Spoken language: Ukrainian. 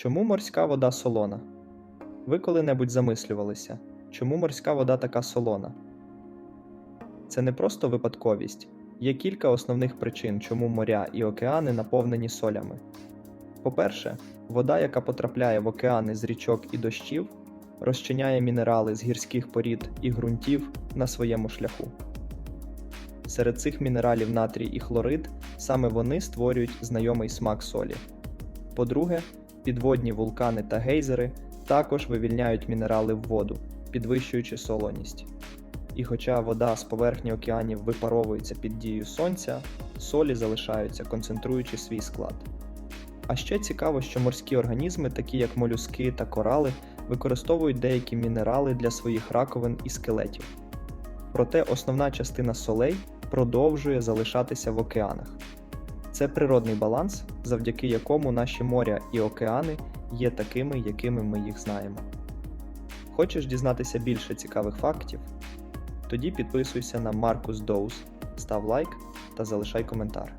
Чому морська вода солона? Ви коли-небудь замислювалися, чому морська вода така солона? Це не просто випадковість. Є кілька основних причин, чому моря і океани наповнені солями. По-перше, вода, яка потрапляє в океани з річок і дощів, розчиняє мінерали з гірських порід і ґрунтів на своєму шляху. Серед цих мінералів натрій і хлорид саме вони створюють знайомий смак солі. По-друге, підводні вулкани та гейзери також вивільняють мінерали в воду, підвищуючи солоність. І хоча вода з поверхні океанів випаровується під дією сонця, солі залишаються, концентруючи свій склад. А ще цікаво, що морські організми, такі як молюски та корали, використовують деякі мінерали для своїх раковин і скелетів. Проте основна частина солей продовжує залишатися в океанах. Це природний баланс, завдяки якому наші моря і океани є такими, якими ми їх знаємо. Хочеш дізнатися більше цікавих фактів? Тоді підписуйся на Маркус Доус, став лайк та залишай коментар.